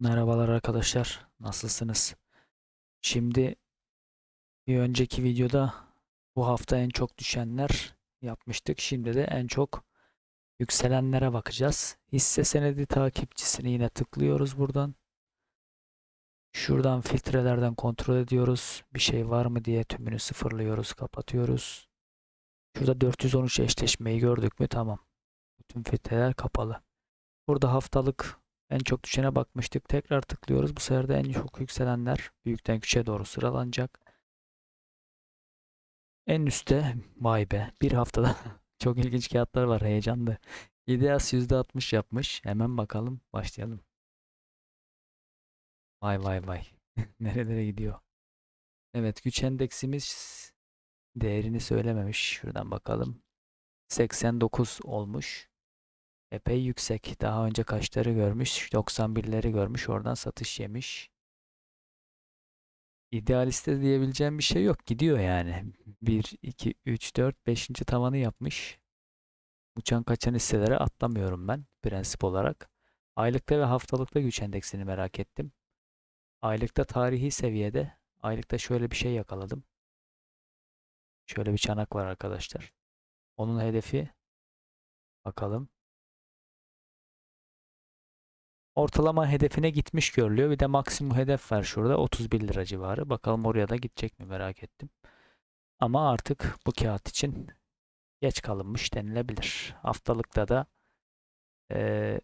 Merhabalar arkadaşlar. Nasılsınız? Şimdi bir önceki videoda bu hafta en çok düşenler yapmıştık. Şimdi de en çok yükselenlere bakacağız. Hisse senedi takipçisini yine tıklıyoruz buradan. Şuradan filtrelerden kontrol ediyoruz. Bir şey var mı diye tümünü sıfırlıyoruz, kapatıyoruz. Şurada 413 eşleşmeyi gördük mü? Tamam. Bütün filtreler kapalı. Burada haftalık en çok düşene bakmıştık. Tekrar tıklıyoruz. Bu sefer de en çok yükselenler büyükten küçüğe doğru sıralanacak. En üstte vay be bir haftada çok ilginç kağıtlar var heyecanlı. İdeas %60 yapmış. Hemen bakalım başlayalım. Vay vay vay. Nerelere gidiyor? Evet güç endeksimiz değerini söylememiş. Şuradan bakalım. 89 olmuş. Epey yüksek. Daha önce kaçları görmüş? 91'leri görmüş. Oradan satış yemiş. İdealiste diyebileceğim bir şey yok. Gidiyor yani. 1, 2, 3, 4, 5. tavanı yapmış. Uçan kaçan hisselere atlamıyorum ben prensip olarak. Aylıkta ve haftalıkta güç endeksini merak ettim. Aylıkta tarihi seviyede. Aylıkta şöyle bir şey yakaladım. Şöyle bir çanak var arkadaşlar. Onun hedefi bakalım. Ortalama hedefine gitmiş görülüyor. Bir de maksimum hedef var şurada 31 lira civarı. Bakalım oraya da gidecek mi merak ettim. Ama artık bu kağıt için geç kalınmış denilebilir. Haftalıkta da eee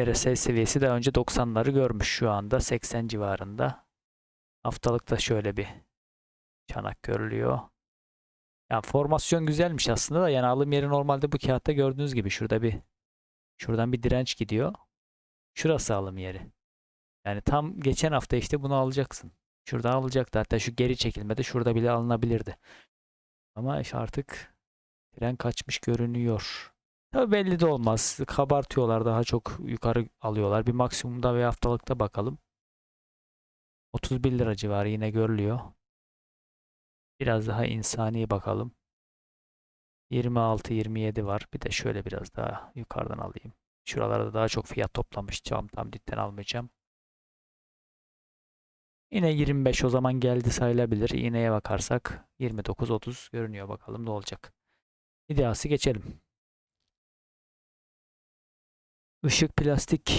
RSI seviyesi daha önce 90'ları görmüş. Şu anda 80 civarında. Haftalıkta şöyle bir çanak görülüyor. Yani formasyon güzelmiş aslında da yani alım yeri normalde bu kağıtta gördüğünüz gibi şurada bir Şuradan bir direnç gidiyor. Şurası alım yeri. Yani tam geçen hafta işte bunu alacaksın. Şuradan alacaktı. Hatta şu geri çekilmede şurada bile alınabilirdi. Ama işte artık tren kaçmış görünüyor. Tabi belli de olmaz. Kabartıyorlar daha çok yukarı alıyorlar. Bir maksimumda ve haftalıkta bakalım. 31 lira civarı yine görülüyor. Biraz daha insani bakalım. 26-27 var. Bir de şöyle biraz daha yukarıdan alayım. Şuralarda daha çok fiyat toplamış. Tam tam dipten almayacağım. Yine 25 o zaman geldi sayılabilir. İğneye bakarsak 29-30 görünüyor. Bakalım ne olacak. İdeası geçelim. Işık plastik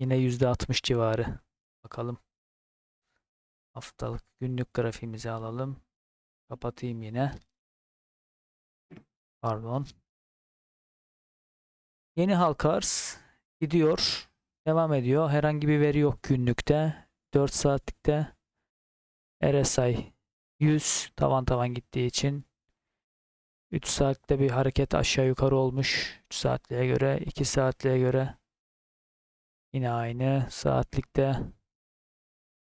yine %60 civarı. Bakalım. Haftalık günlük grafiğimizi alalım. Kapatayım yine. Pardon. Yeni halka arz gidiyor. Devam ediyor. Herhangi bir veri yok günlükte. 4 saatlikte RSI 100 tavan tavan gittiği için 3 saatte bir hareket aşağı yukarı olmuş. 3 saatliğe göre 2 saatliğe göre yine aynı saatlikte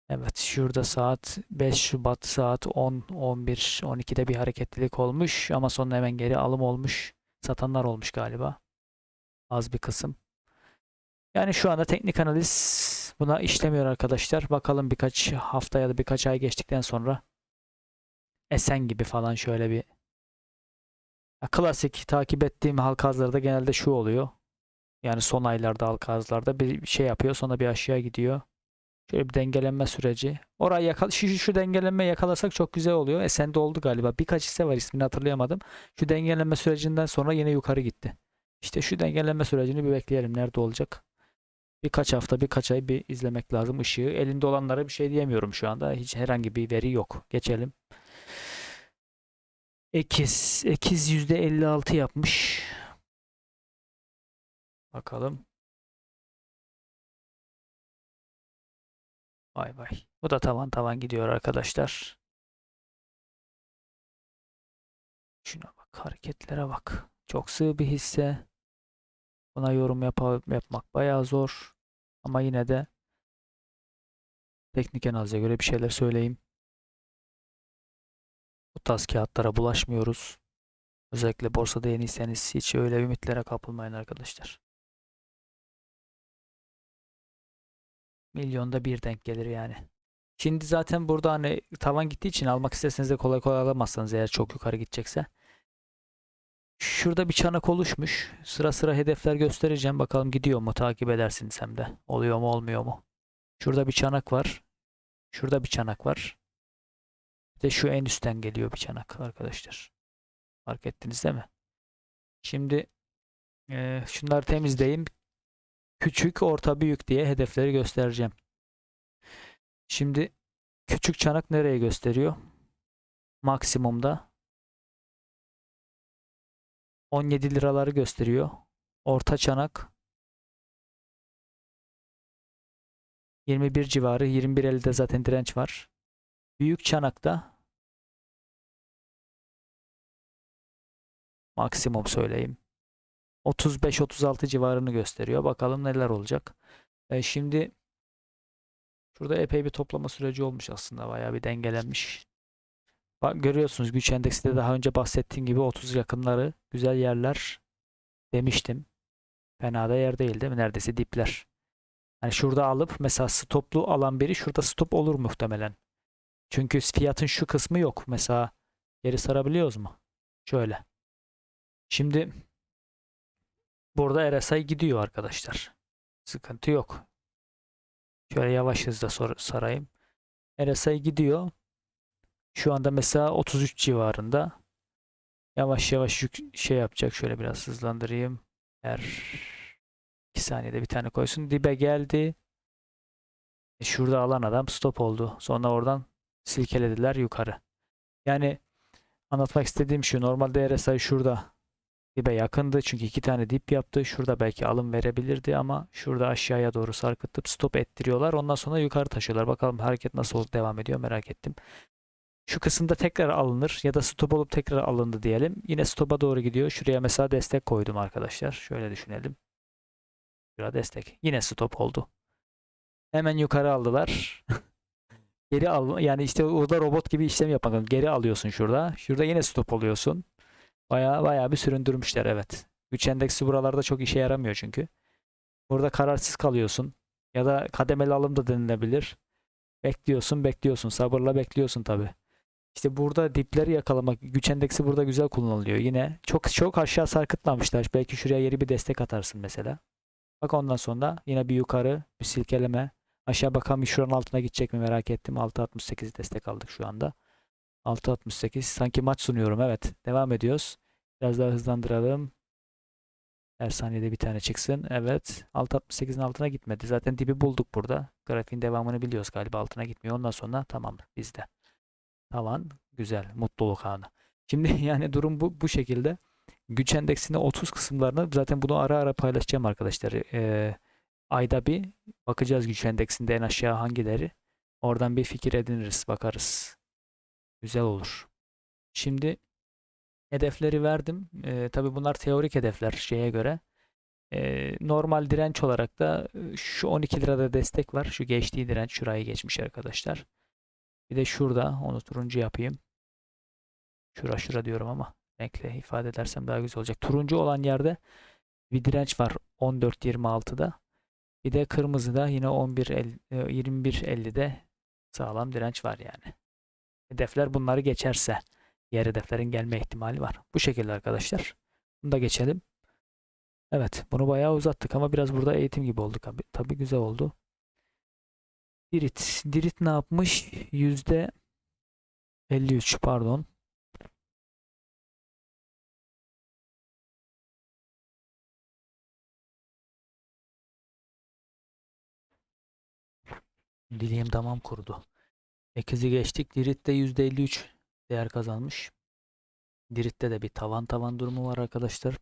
Evet şurada saat 5 Şubat saat 10, 11, 12'de bir hareketlilik olmuş ama sonra hemen geri alım olmuş. Satanlar olmuş galiba. Az bir kısım. Yani şu anda teknik analiz buna işlemiyor arkadaşlar. Bakalım birkaç hafta ya da birkaç ay geçtikten sonra Esen gibi falan şöyle bir ya klasik takip ettiğim halka arzlarda genelde şu oluyor. Yani son aylarda halka arzlarda bir şey yapıyor sonra bir aşağıya gidiyor. Şöyle bir dengelenme süreci. Orayı yakal şu, şu dengelenme yakalasak çok güzel oluyor. Esen'de oldu galiba. Birkaç hisse var ismini hatırlayamadım. Şu dengelenme sürecinden sonra yine yukarı gitti. İşte şu dengelenme sürecini bir bekleyelim. Nerede olacak? Birkaç hafta, birkaç ay bir izlemek lazım ışığı. Elinde olanlara bir şey diyemiyorum şu anda. Hiç herhangi bir veri yok. Geçelim. Ekiz. Ekiz %56 yapmış. Bakalım. Vay vay. Bu da tavan tavan gidiyor arkadaşlar. Şuna bak, hareketlere bak. Çok sığ bir hisse. Buna yorum yap yapmak bayağı zor. Ama yine de teknik analize göre bir şeyler söyleyeyim. Bu tarz kağıtlara bulaşmıyoruz. Özellikle borsada yeniyseniz hiç öyle ümitlere kapılmayın arkadaşlar. Milyonda bir denk gelir yani. Şimdi zaten burada hani tavan gittiği için almak isteseniz de kolay kolay alamazsanız eğer çok yukarı gidecekse. Şurada bir çanak oluşmuş. Sıra sıra hedefler göstereceğim. Bakalım gidiyor mu? Takip edersiniz hem de. Oluyor mu olmuyor mu? Şurada bir çanak var. Şurada bir çanak var. Bir de şu en üstten geliyor bir çanak arkadaşlar. Fark ettiniz değil mi? Şimdi eee şunları temizleyeyim. Küçük, orta, büyük diye hedefleri göstereceğim. Şimdi küçük çanak nereye gösteriyor? Maksimumda 17 liraları gösteriyor. Orta çanak 21 civarı. 21.50'de zaten direnç var. Büyük çanakta maksimum söyleyeyim. 35-36 civarını gösteriyor. Bakalım neler olacak. E, şimdi şurada epey bir toplama süreci olmuş aslında. Bayağı bir dengelenmiş. Bak görüyorsunuz güç endeksi de daha önce bahsettiğim gibi 30 yakınları güzel yerler demiştim. Fena da yer değil değil mi? Neredeyse dipler. Hani şurada alıp mesela stoplu alan biri şurada stop olur muhtemelen. Çünkü fiyatın şu kısmı yok. Mesela geri sarabiliyoruz mu? Şöyle. Şimdi burada RSI gidiyor arkadaşlar. Sıkıntı yok. Şöyle yavaş hızla sarayım. RSI gidiyor. Şu anda mesela 33 civarında. Yavaş yavaş yük şey yapacak. Şöyle biraz hızlandırayım. Her 2 saniyede bir tane koysun. Dibe geldi. E, şurada alan adam stop oldu. Sonra oradan silkelediler yukarı. Yani anlatmak istediğim şu. Normalde RSI şurada dibe yakındı. Çünkü iki tane dip yaptı. Şurada belki alım verebilirdi ama şurada aşağıya doğru sarkıtıp stop ettiriyorlar. Ondan sonra yukarı taşıyorlar. Bakalım hareket nasıl devam ediyor merak ettim. Şu kısımda tekrar alınır ya da stop olup tekrar alındı diyelim. Yine stop'a doğru gidiyor. Şuraya mesela destek koydum arkadaşlar. Şöyle düşünelim. Şuraya destek. Yine stop oldu. Hemen yukarı aldılar. Geri al yani işte orada robot gibi işlem yapmak. Geri alıyorsun şurada. Şurada yine stop oluyorsun. Baya baya bir süründürmüşler evet. Güç endeksi buralarda çok işe yaramıyor çünkü. Burada kararsız kalıyorsun. Ya da kademeli alım da denilebilir. Bekliyorsun, bekliyorsun. Sabırla bekliyorsun tabi. İşte burada dipleri yakalamak, güç endeksi burada güzel kullanılıyor. Yine çok çok aşağı sarkıtmamışlar. Belki şuraya yeri bir destek atarsın mesela. Bak ondan sonra yine bir yukarı, bir silkeleme. Aşağı bakalım şuranın altına gidecek mi merak ettim. 6.68 destek aldık şu anda. 6.68 sanki maç sunuyorum evet. Devam ediyoruz. Biraz daha hızlandıralım. Her saniyede bir tane çıksın. Evet. 6.68'in altına gitmedi. Zaten dibi bulduk burada. Grafiğin devamını biliyoruz galiba altına gitmiyor. Ondan sonra tamam bizde. Tavan güzel. Mutluluk anı. Şimdi yani durum bu, bu şekilde. Güç endeksinde 30 kısımlarını zaten bunu ara ara paylaşacağım arkadaşlar. Ee, ayda bir bakacağız güç endeksinde en aşağı hangileri. Oradan bir fikir ediniriz. Bakarız. Güzel olur. Şimdi hedefleri verdim. Ee, tabii bunlar teorik hedefler şeye göre. Ee, normal direnç olarak da e, şu 12 lirada destek var. Şu geçtiği direnç şurayı geçmiş arkadaşlar. Bir de şurada onu turuncu yapayım. Şura şura diyorum ama renkle ifade edersem daha güzel olacak. Turuncu olan yerde bir direnç var 14.26'da. Bir de kırmızıda yine 21.50'de sağlam direnç var yani. Hedefler bunları geçerse diğer hedeflerin gelme ihtimali var. Bu şekilde arkadaşlar. Bunu da geçelim. Evet bunu bayağı uzattık ama biraz burada eğitim gibi olduk abi. Tabii güzel oldu. Dirit. Dirit ne yapmış? Yüzde 53 pardon. Dileğim tamam kurdu. 8'i geçtik. Dirit'te %53 değer kazanmış. Dirit'te de bir tavan tavan durumu var arkadaşlar.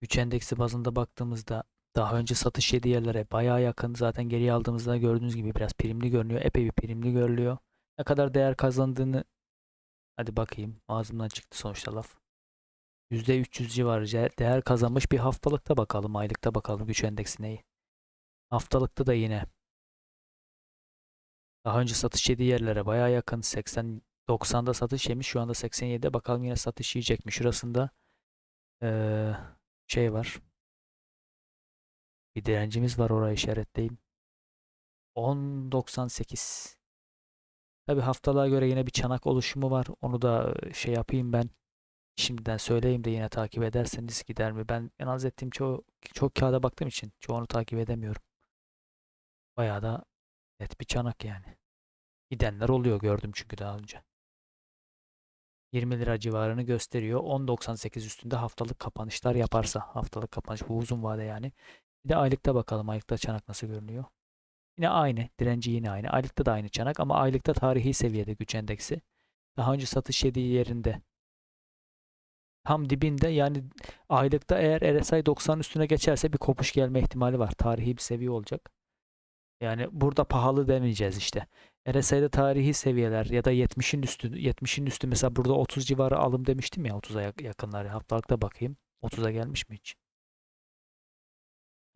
Güç endeksi bazında baktığımızda daha önce satış yediği yerlere bayağı yakın. Zaten geriye aldığımızda gördüğünüz gibi biraz primli görünüyor. Epey bir primli görülüyor. Ne kadar değer kazandığını hadi bakayım. Ağzımdan çıktı sonuçta laf. %300 civarı değer kazanmış bir haftalıkta bakalım. Aylıkta bakalım güç endeksi neyi. Haftalıkta da yine daha önce satış yediği yerlere bayağı yakın. 80 90'da satış yemiş. Şu anda 87'de. Bakalım yine satış yiyecek mi? Şurasında ee, şey var. Bir direncimiz var oraya işaretleyeyim. 10.98 Tabi haftalığa göre yine bir çanak oluşumu var. Onu da şey yapayım ben. Şimdiden söyleyeyim de yine takip ederseniz gider mi? Ben analiz ettiğim çoğu, çok kağıda baktığım için çoğunu takip edemiyorum. Bayağı da net bir çanak yani. Gidenler oluyor gördüm çünkü daha önce. 20 lira civarını gösteriyor. 10.98 üstünde haftalık kapanışlar yaparsa. Haftalık kapanış bu uzun vade yani. Bir de aylıkta bakalım. Aylıkta çanak nasıl görünüyor. Yine aynı. Direnci yine aynı. Aylıkta da aynı çanak ama aylıkta tarihi seviyede güç endeksi. Daha önce satış yediği yerinde. Tam dibinde yani aylıkta eğer RSI 90 üstüne geçerse bir kopuş gelme ihtimali var. Tarihi bir seviye olacak. Yani burada pahalı demeyeceğiz işte. RSI'de tarihi seviyeler ya da 70'in üstü 70'in üstü mesela burada 30 civarı alım demiştim ya 30'a yak- yakınları. Haftalıkta bakayım. 30'a gelmiş mi hiç?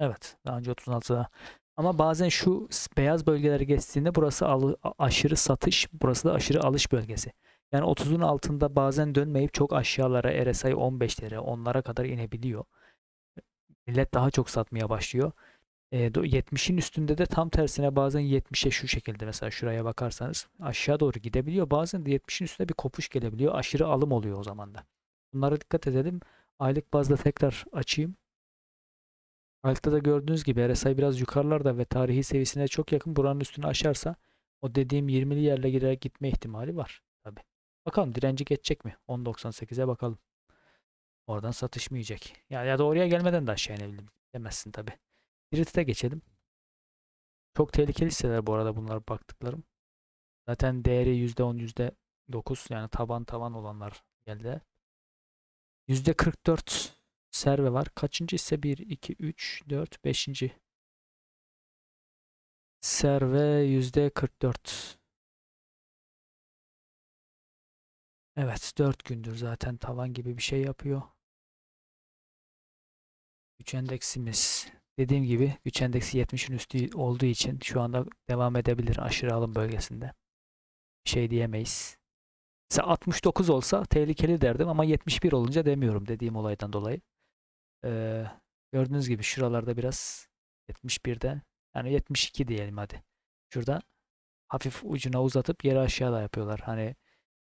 Evet. Daha önce 36'da. Ama bazen şu beyaz bölgeleri geçtiğinde burası alı- aşırı satış, burası da aşırı alış bölgesi. Yani 30'un altında bazen dönmeyip çok aşağılara RSI 15'lere, onlara kadar inebiliyor. Millet daha çok satmaya başlıyor. E, do- 70'in üstünde de tam tersine bazen 70'e şu şekilde mesela şuraya bakarsanız aşağı doğru gidebiliyor. Bazen de 70'in üstünde bir kopuş gelebiliyor. Aşırı alım oluyor o zaman da. Bunlara dikkat edelim. Aylık bazda tekrar açayım. Aylıkta da gördüğünüz gibi RSI biraz yukarılarda ve tarihi seviyesine çok yakın. Buranın üstünü aşarsa o dediğim 20'li yerle girerek gitme ihtimali var. Tabii. Bakalım direnci geçecek mi? 10.98'e bakalım. Oradan satış mı yiyecek? Ya, ya da oraya gelmeden de aşağı inebilir demezsin tabii. Girit'e geçelim. Çok tehlikeli hisseler bu arada bunlar baktıklarım. Zaten değeri %10, %9 yani taban tavan olanlar geldi. %44 serve var. Kaçıncı ise 1, 2, 3, 4, 5. Serve %44. Evet 4 gündür zaten tavan gibi bir şey yapıyor. Güç endeksimiz dediğim gibi güç endeksi 70'in üstü olduğu için şu anda devam edebilir aşırı alım bölgesinde. Bir şey diyemeyiz. Mesela 69 olsa tehlikeli derdim ama 71 olunca demiyorum dediğim olaydan dolayı. Ee, gördüğünüz gibi şuralarda biraz 71'de yani 72 diyelim hadi. Şurada hafif ucuna uzatıp yeri aşağıda yapıyorlar. Hani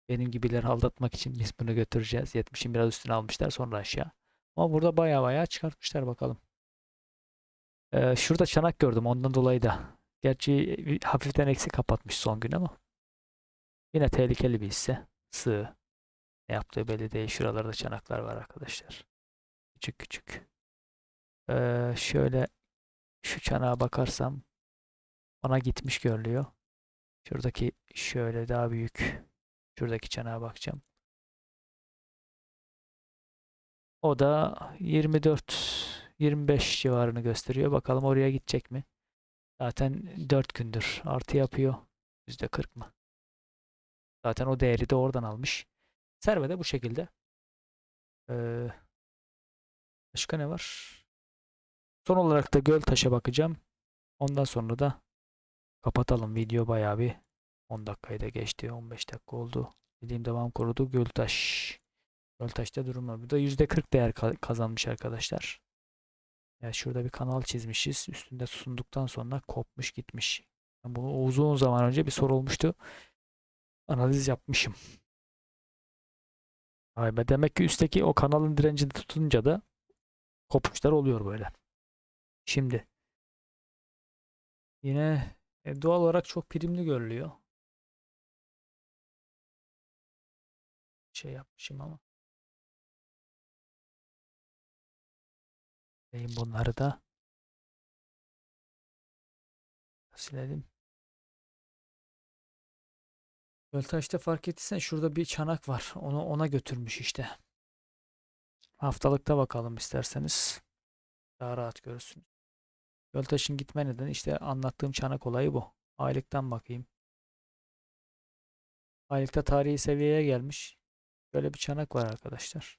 benim gibileri aldatmak için biz bunu götüreceğiz. 70'in biraz üstüne almışlar sonra aşağı. Ama burada baya baya çıkartmışlar bakalım. Ee, şurada çanak gördüm ondan dolayı da. Gerçi hafiften eksi kapatmış son gün ama. Yine tehlikeli bir hisse. Sığ. Ne yaptığı belli değil. Şuralarda çanaklar var arkadaşlar. Küçük küçük. Ee, şöyle şu çanağa bakarsam ona gitmiş görülüyor. Şuradaki şöyle daha büyük. Şuradaki çanağa bakacağım. O da 24 25 civarını gösteriyor. Bakalım oraya gidecek mi? Zaten 4 gündür artı yapıyor. %40 mı? Zaten o değeri de oradan almış. Serve de bu şekilde. Ee, başka ne var? Son olarak da Göltaş'a bakacağım. Ondan sonra da kapatalım. Video bayağı bir 10 dakikayı da geçti. 15 dakika oldu. Dediğim devam korudu. Göltaş. Göltaş'ta durum var. Bu da %40 değer ka- kazanmış arkadaşlar. Ya şurada bir kanal çizmişiz. Üstünde sunduktan sonra kopmuş gitmiş. Ben bunu uzun zaman önce bir sorulmuştu. Analiz yapmışım. Be demek ki üstteki o kanalın direncini tutunca da kopuşlar oluyor böyle. Şimdi yine e, doğal olarak çok primli görülüyor. Şey yapmışım ama. Sileyim bunları da. Silelim. Göltaş'ta fark ettiysen şurada bir çanak var. Onu ona götürmüş işte. Haftalıkta bakalım isterseniz. Daha rahat görürsünüz. Göltaş'ın gitme nedeni işte anlattığım çanak olayı bu. Aylıktan bakayım. Aylıkta tarihi seviyeye gelmiş. Böyle bir çanak var arkadaşlar.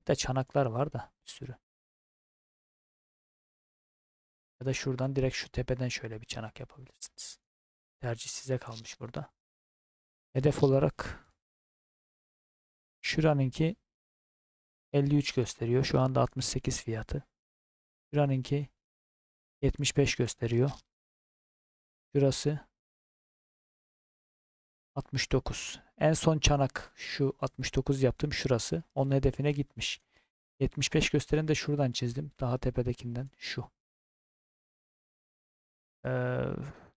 Bir de çanaklar var da bir sürü. Ya da şuradan direkt şu tepeden şöyle bir çanak yapabilirsiniz. Tercih size kalmış burada. Hedef olarak şuranınki 53 gösteriyor. Şu anda 68 fiyatı. Şuranınki 75 gösteriyor. Şurası 69. En son çanak şu 69 yaptım şurası. Onun hedefine gitmiş. 75 gösteren de şuradan çizdim. Daha tepedekinden şu.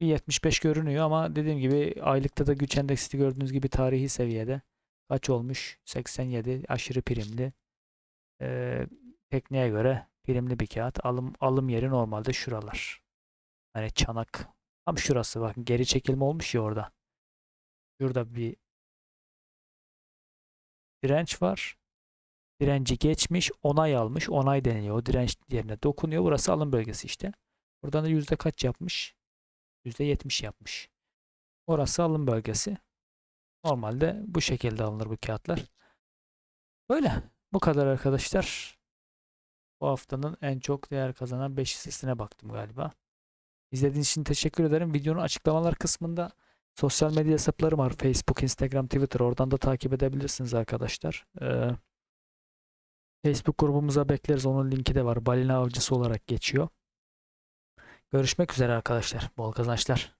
Bir 75 görünüyor ama dediğim gibi aylıkta da güç endeksi gördüğünüz gibi tarihi seviyede. Kaç olmuş? 87 aşırı primli. Ee, tekniğe göre primli bir kağıt. Alım alım yeri normalde şuralar. Hani çanak. Tam şurası bakın geri çekilme olmuş ya orada. Şurada bir direnç var. Direnci geçmiş, onay almış. Onay deniliyor. O direnç yerine dokunuyor. Burası alım bölgesi işte. Buradan da yüzde kaç yapmış? Yüzde yetmiş yapmış. Orası alım bölgesi. Normalde bu şekilde alınır bu kağıtlar. Böyle. Bu kadar arkadaşlar. Bu haftanın en çok değer kazanan 5 hissesine baktım galiba. İzlediğiniz için teşekkür ederim. Videonun açıklamalar kısmında sosyal medya hesaplarım var. Facebook, Instagram, Twitter. Oradan da takip edebilirsiniz arkadaşlar. Ee, Facebook grubumuza bekleriz. Onun linki de var. Balina avcısı olarak geçiyor. Görüşmek üzere arkadaşlar. Bol kazançlar.